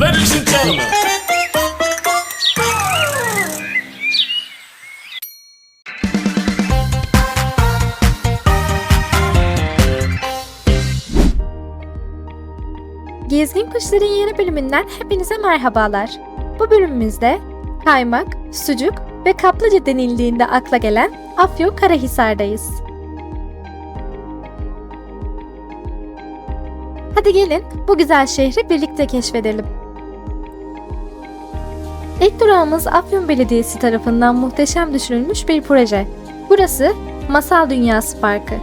Ladies and gentlemen. Gezgin Kuşların yeni bölümünden hepinize merhabalar. Bu bölümümüzde kaymak, sucuk ve kaplıca denildiğinde akla gelen Afyon Karahisar'dayız. Hadi gelin bu güzel şehri birlikte keşfedelim. İlk durağımız Afyon Belediyesi tarafından muhteşem düşünülmüş bir proje. Burası Masal Dünyası Parkı.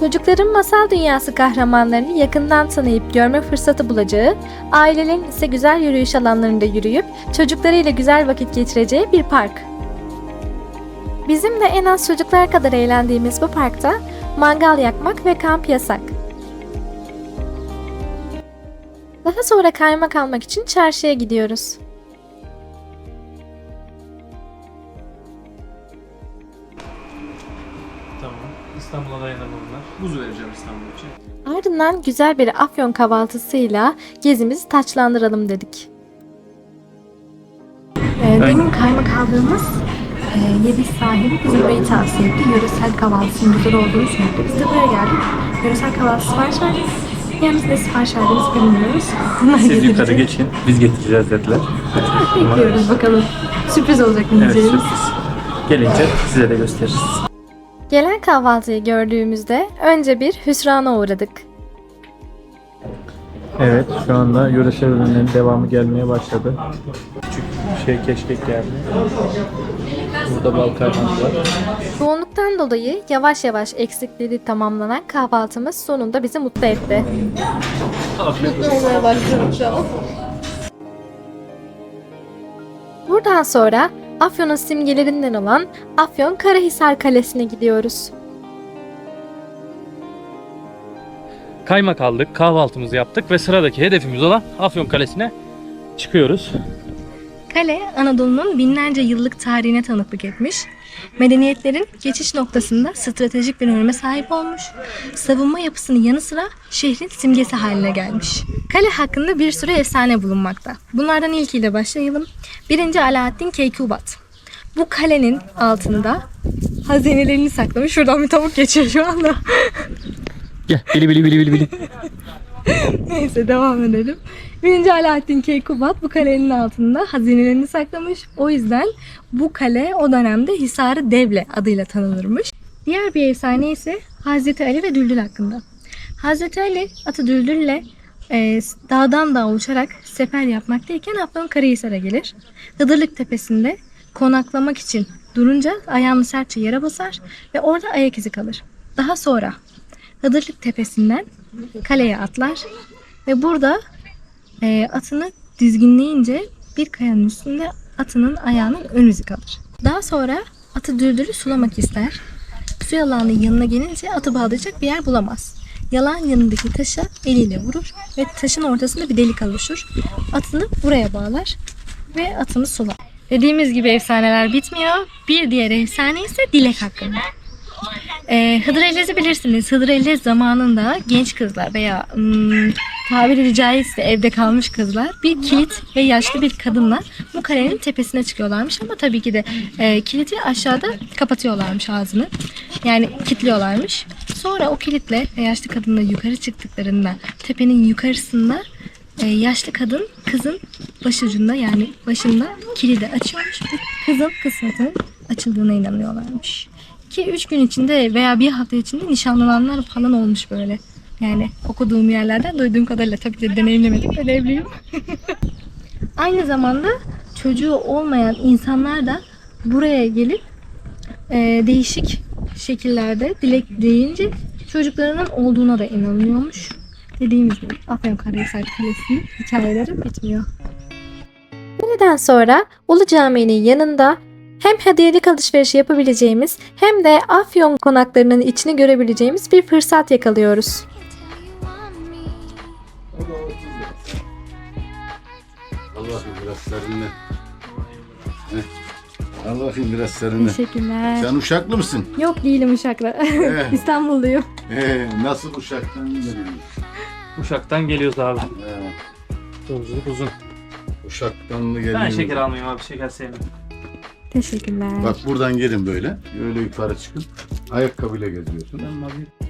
Çocukların masal dünyası kahramanlarını yakından tanıyıp görme fırsatı bulacağı, ailelerin ise güzel yürüyüş alanlarında yürüyüp çocuklarıyla güzel vakit geçireceği bir park. Bizim de en az çocuklar kadar eğlendiğimiz bu parkta mangal yakmak ve kamp yasak. Daha sonra kaymak almak için çarşıya gidiyoruz. İstanbul'a dayanamadılar. Buz vereceğim İstanbul için. Ardından güzel bir afyon kahvaltısıyla gezimizi taçlandıralım dedik. Ee, benim kaymak aldığımız e, Yediz sahibi bize burayı tavsiye etti. Yöresel kahvaltısının güzel olduğunu söyledi. Biz de buraya geldik. Yöresel kahvaltı sipariş verdik. Biz ne sipariş verdiğimizi bilmiyoruz. Bunlar Siz getirecek. yukarı geçin. Biz getireceğiz dediler. Bekliyoruz bakalım. Sürpriz olacak Evet sürpriz. Gelince size de gösteririz. Gelen kahvaltıyı gördüğümüzde önce bir hüsrana uğradık. Evet şu anda yöresel ürünlerin devamı gelmeye başladı. Küçük şey keşkek geldi. Burada bal kaymak var. Yoğunluktan dolayı yavaş yavaş eksikleri tamamlanan kahvaltımız sonunda bizi mutlu etti. Buradan sonra Afyon'un simgelerinden olan Afyon Karahisar Kalesi'ne gidiyoruz. kaymak aldık, kahvaltımızı yaptık ve sıradaki hedefimiz olan Afyon Kalesi'ne çıkıyoruz. Kale, Anadolu'nun binlerce yıllık tarihine tanıklık etmiş, medeniyetlerin geçiş noktasında stratejik bir öneme sahip olmuş, savunma yapısının yanı sıra şehrin simgesi haline gelmiş. Kale hakkında bir sürü efsane bulunmakta. Bunlardan ilkiyle başlayalım. Birinci Alaaddin Keykubat. Bu kalenin altında hazinelerini saklamış. Şuradan bir tavuk geçiyor şu anda. Gel, bili bili bili bili bili. Neyse devam edelim. Birinci Alaaddin Keykubat bu kalenin altında hazinelerini saklamış. O yüzden bu kale o dönemde Hisarı Devle adıyla tanınırmış. Diğer bir efsane ise Hazreti Ali ve Düldül hakkında. Hazreti Ali atı Düldül'le e, dağdan dağa uçarak sefer yapmaktayken Afyon Karahisar'a gelir. Hıdırlık Tepesi'nde konaklamak için durunca ayağını sertçe yere basar ve orada ayak izi kalır. Daha sonra Hıdırlık Tepesi'nden kaleye atlar ve burada e, atını dizginleyince bir kayanın üstünde atının ayağının ön izi kalır. Daha sonra atı dürdürü sulamak ister. Su yalanın yanına gelince atı bağlayacak bir yer bulamaz. Yalan yanındaki taşa eliyle vurur ve taşın ortasında bir delik oluşur. Atını buraya bağlar ve atını sular. Dediğimiz gibi efsaneler bitmiyor. Bir diğer efsane ise dilek hakkında. Ee, Hıdır Ellez'i bilirsiniz. Hıdır Ellez zamanında genç kızlar veya hmm, tabiri caizse evde kalmış kızlar bir kilit ve yaşlı bir kadınla bu kalenin tepesine çıkıyorlarmış ama tabii ki de e, kiliti aşağıda kapatıyorlarmış ağzını. Yani kilitliyorlarmış. Sonra o kilitle yaşlı kadınla yukarı çıktıklarında tepenin yukarısında e, yaşlı kadın kızın başucunda yani başında kilidi açıyormuş ve kızın kısmetinin açıldığına inanıyorlarmış. Ki üç gün içinde veya bir hafta içinde nişanlananlar falan olmuş böyle. Yani okuduğum yerlerden duyduğum kadarıyla tabii ki de deneyimlemedim ben evliyim. Aynı zamanda çocuğu olmayan insanlar da buraya gelip e, değişik şekillerde dilek dileyince çocuklarının olduğuna da inanılıyormuş. Dediğimiz gibi Afyonkarahisar Kalesi'nin hikayeleri bitmiyor. Nereden sonra Ulu Cami'nin yanında hem hediyelik alışverişi yapabileceğimiz hem de Afyon konaklarının içini görebileceğimiz bir fırsat yakalıyoruz. Al bakayım biraz serinle. Heh. Al bakayım biraz serinle. Teşekkürler. Sen Uşaklı mısın? Yok değilim Uşak'la. Evet. İstanbulluyum. Ee, nasıl Uşak'tan geliyorsun? Uşak'tan geliyoruz abi. Ee, Yolculuk uzun. Uşaktan da geliyor. Ben şeker almayayım abi şeker sevmiyorum. Teşekkürler. Bak buradan gelin böyle. Öyle yukarı çıkın. Ayakkabıyla geziyorsun. Ben abi.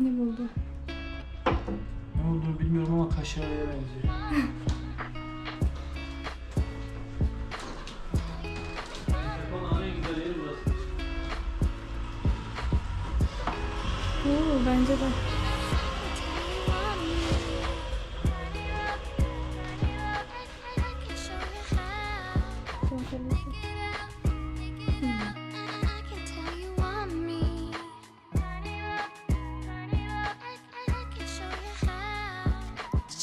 Ne buldu? Ne olduğunu bilmiyorum ama kaşaraya benziyor. Oo, bence de.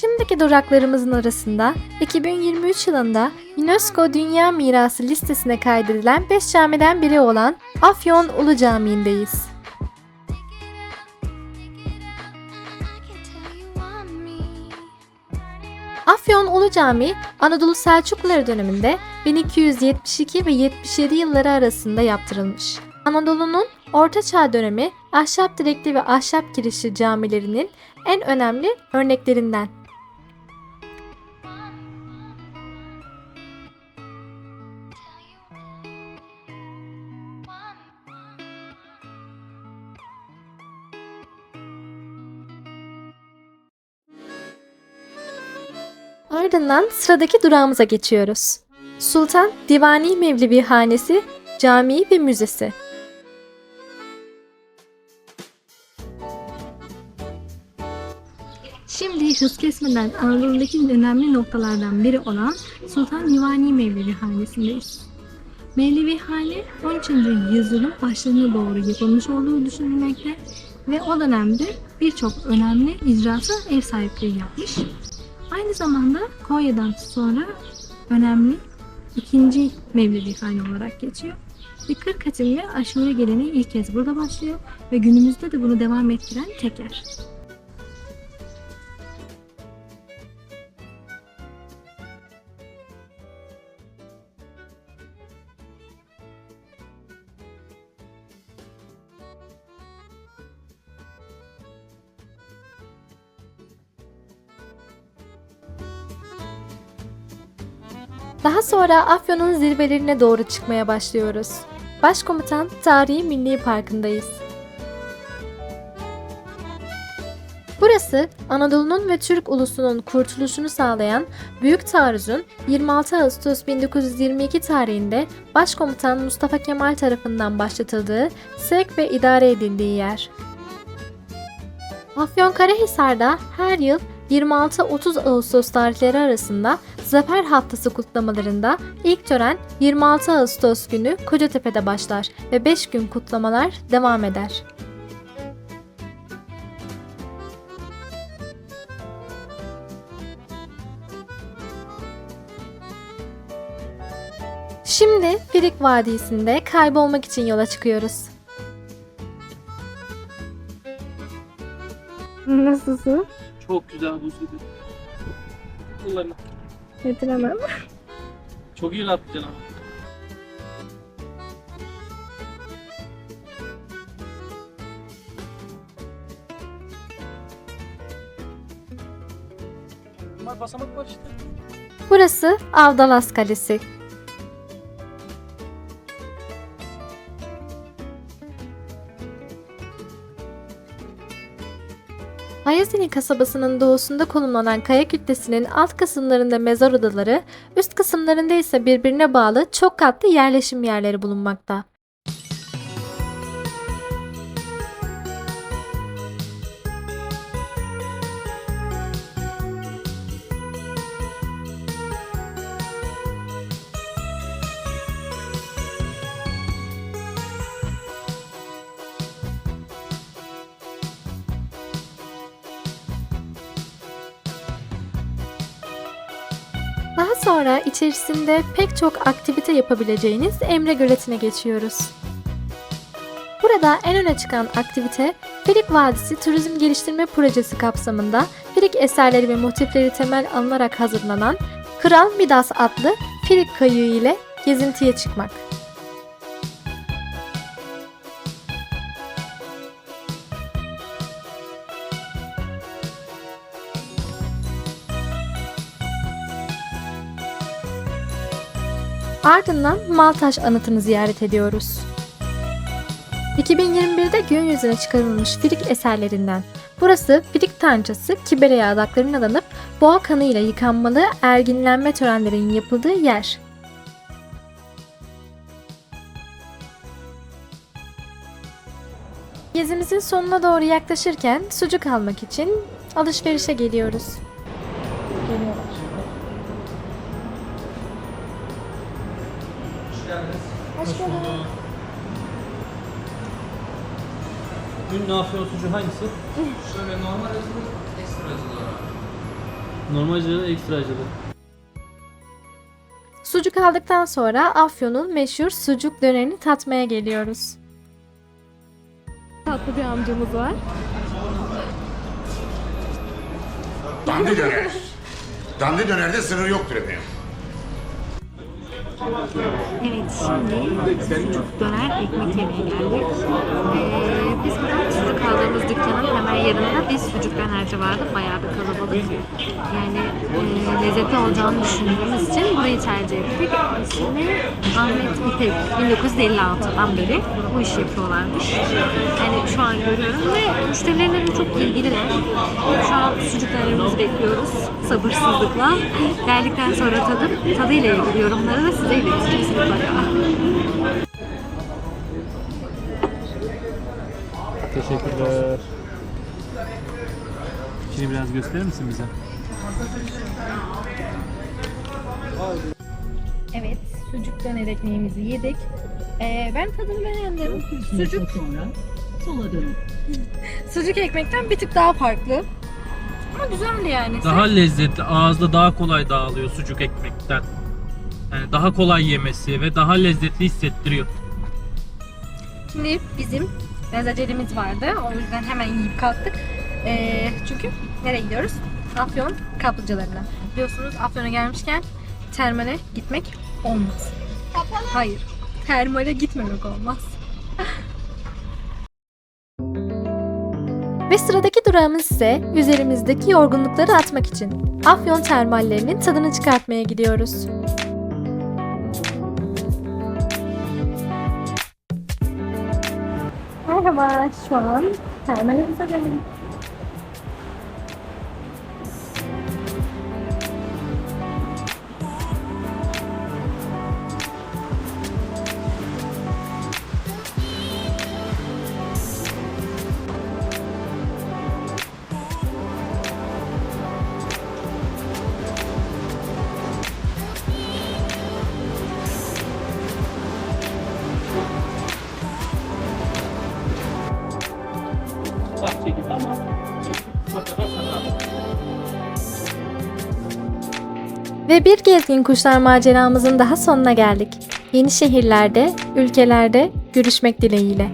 Şimdiki duraklarımızın arasında 2023 yılında UNESCO Dünya Mirası listesine kaydedilen 5 camiden biri olan Afyon Ulu Camii'ndeyiz. Afyon Ulu Camii, Anadolu Selçukluları döneminde 1272 ve 77 yılları arasında yaptırılmış. Anadolu'nun Orta Çağ dönemi ahşap direkli ve ahşap girişli camilerinin en önemli örneklerinden. Ardından sıradaki durağımıza geçiyoruz. Sultan Divani Mevlevi Hanesi, Camii ve Müzesi. Şimdi hız kesmeden Anadolu'daki önemli noktalardan biri olan Sultan Divani Mevlevi Hanesi'ndeyiz. Mevlevi Hane 13. yüzyılın başlarına doğru yapılmış olduğu düşünülmekte ve o dönemde birçok önemli icraata ev sahipliği yapmış. Aynı zamanda Konya'dan sonra önemli ikinci Mevlevi Hane olarak geçiyor. Ve 40 Hatim ve aşure geleneği ilk kez burada başlıyor ve günümüzde de bunu devam ettiren tek yer. Daha sonra Afyon'un zirvelerine doğru çıkmaya başlıyoruz. Başkomutan Tarihi Milli Parkı'ndayız. Burası Anadolu'nun ve Türk ulusunun kurtuluşunu sağlayan Büyük Taarruz'un 26 Ağustos 1922 tarihinde Başkomutan Mustafa Kemal tarafından başlatıldığı, sevk ve idare edildiği yer. Afyonkarahisar'da her yıl 26-30 Ağustos tarihleri arasında Zafer Haftası kutlamalarında ilk tören 26 Ağustos günü Kocatepe'de başlar ve 5 gün kutlamalar devam eder. Şimdi Firik Vadisi'nde kaybolmak için yola çıkıyoruz. Nasılsın? Çok güzel bu sütü. Kullanma. Getiremem. Çok iyi ama. Bunlar basamak var işte. Burası Avdalas Kalesi. Ayazini kasabasının doğusunda konumlanan kaya kütlesinin alt kısımlarında mezar odaları, üst kısımlarında ise birbirine bağlı çok katlı yerleşim yerleri bulunmakta. Sonra içerisinde pek çok aktivite yapabileceğiniz Emre Göleti'ne geçiyoruz. Burada en öne çıkan aktivite Firik Vadisi Turizm Geliştirme Projesi kapsamında Firik eserleri ve motifleri temel alınarak hazırlanan Kral Midas adlı Filik kayığı ile gezintiye çıkmak. Ardından Maltaş anıtını ziyaret ediyoruz. 2021'de gün yüzüne çıkarılmış Filik eserlerinden. Burası Filik tanrıçası Kibere'ye adaklarının adanıp boğa kanıyla yıkanmalı erginlenme törenlerinin yapıldığı yer. Gezimizin sonuna doğru yaklaşırken sucuk almak için alışverişe geliyoruz. Ünlü afyon sucuğu hangisi? Şöyle normal acılı, ekstra acılı var. Normal acılı, ekstra acılı. Sucuk aldıktan sonra Afyon'un meşhur sucuk dönerini tatmaya geliyoruz. Tatlı bir amcamız var. Dandı döner. Dandı dönerde sınır yoktur efendim. Evet, şimdi sucuk döner ekmek yemeye geldik. Ee, biz burada sucuk aldığımız dükkanın hemen yanında bir sucuk dönerci vardı. Bayağı bir kalabalık. Yani e, lezzetli olacağını düşündüğümüz için burayı tercih ettik. İsmi Ahmet İpek. 1956'dan beri bu işi yapıyorlarmış. Yani şu an görüyorum ve müşterilerine çok ilgililer. Şu an sucuk bekliyoruz sabırsızlıkla. Geldikten sonra tadıp tadıyla ilgili yorumları da size ileteceğiz mutlaka. Teşekkürler. Şimdi biraz gösterir misin bize? Evet, sucuk döner ekmeğimizi yedik. Ee, ben tadını beğendim. Sucuk Sucuk ekmekten bir tık daha farklı. Ama güzeldi yani. Daha lezzetli, ağızda daha kolay dağılıyor sucuk ekmekten. Yani daha kolay yemesi ve daha lezzetli hissettiriyor. Şimdi bizim biraz acelemiz vardı. O yüzden hemen yiyip kalktık. Ee, çünkü nereye gidiyoruz? Afyon kaplıcalarına. Biliyorsunuz Afyon'a gelmişken termale gitmek olmaz. Hayır. Termale gitmemek olmaz. Ve sıradaki durağımız ise üzerimizdeki yorgunlukları atmak için Afyon termallerinin tadını çıkartmaya gidiyoruz. Merhaba, şu an termalimize dönelim. Ve bir gezgin kuşlar maceramızın daha sonuna geldik. Yeni şehirlerde, ülkelerde görüşmek dileğiyle.